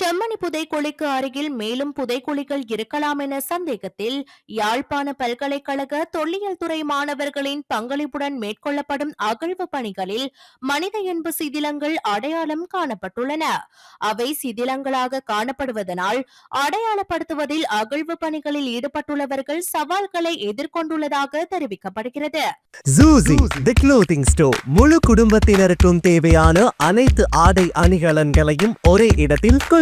செம்மணி புதைக்குழிக்கு அருகில் மேலும் புதைக்குழிகள் இருக்கலாம் என சந்தேகத்தில் யாழ்ப்பாண பல்கலைக்கழக தொல்லியல் துறை மாணவர்களின் பங்களிப்புடன் மேற்கொள்ளப்படும் அகழ்வு பணிகளில் மனித எண்பு சிதிலங்கள் அடையாளம் காணப்பட்டுள்ளன. அவை சிதிலங்களாக காணப்படுவதனால் அடையாளப்படுத்துவதில் அகழ்வு பணிகளில் ஈடுபட்டுள்ளவர்கள் சவால்களை எதிர்கொண்டுள்ளதாக தெரிவிக்கப்படுகிறது. முழு குடும்பத்தினருக்கும் தேவையான அனைத்து ஆடை அணிகலன்களையும் ஒரே இடத்தில்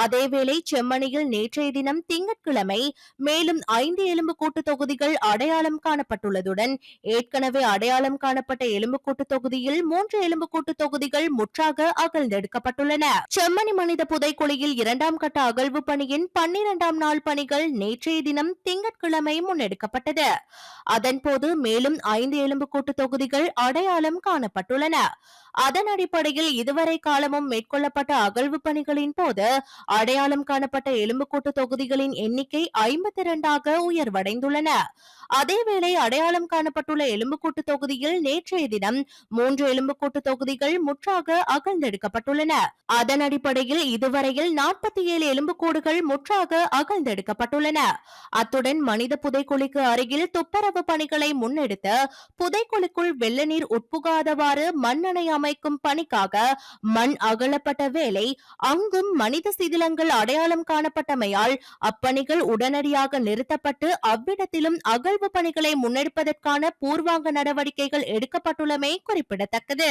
அதேவேளை செம்மணியில் நேற்றைய தினம் திங்கட்கிழமை மேலும் ஐந்து எலும்புக்கூட்டு தொகுதிகள் அடையாளம் காணப்பட்டுள்ளதுடன் ஏற்கனவே அடையாளம் காணப்பட்ட எலும்புக்கூட்டு தொகுதியில் மூன்று எலும்புக்கூட்டு தொகுதிகள் முற்றாக அகழ்ந்தெடுக்கப்பட்டுள்ளன. செம்மணி மனித புதைக்குழியில் இரண்டாம் கட்ட அகழ்வு பணியின் பன்னிரண்டாம் நாள் பணிகள் நேற்றைய தினம் திங்கட்கிழமை முன்னெடுக்கப்பட்டது. அதன்போது மேலும் ஐந்து எலும்புக்கூட்டு தொகுதிகள் அடையாளம் காணப்பட்டுள்ளன. அதன் அடிப்படையில் இதுவரை காலமும் மேற்கொள்ளப்பட்ட அகழ்வு பணிகளின் போது அடையாளம் காணப்பட்ட எலும்புக்கூட்டு தொகுதிகளின் எண்ணிக்கை ஐம்பத்தி இரண்டாக உயர்வடைந்துள்ளன. அதேவேளை அடையாளம் காணப்பட்டுள்ள எலும்புக்கூட்டு தொகுதியில் நேற்றைய தினம் மூன்று எலும்புக்கூட்டு தொகுதிகள் முற்றாக அகழ்ந்தெடுக்கப்பட்டுள்ளன. அதன் அடிப்படையில் இதுவரையில் நாற்பத்தி ஏழு எலும்புக்கூடுகள் முற்றாக அகழ்ந்தெடுக்கப்பட்டுள்ளன. அத்துடன் மனித புதைக்குழிக்கு அருகில் துப்புரவு பணிகளை முன்னெடுத்து புதைக்குழிக்குள் வெள்ள நீர் உட்புகாதவாறு மண்ணணை அமைக்கும் பணிக்காக மண் அகலப்பட்ட வேளை அங்கும் மனித சிதிலங்கள் அடையாளம் காணப்பட்டமையால் அப்பணிகள் உடனடியாக நிறுத்தப்பட்டு அவ்விடத்திலும் அகழ்வு பணிகளை முன்னெடுப்பதற்கான பூர்வாங்க நடவடிக்கைகள் எடுக்கப்பட்டுள்ளமை குறிப்பிடத்தக்கது.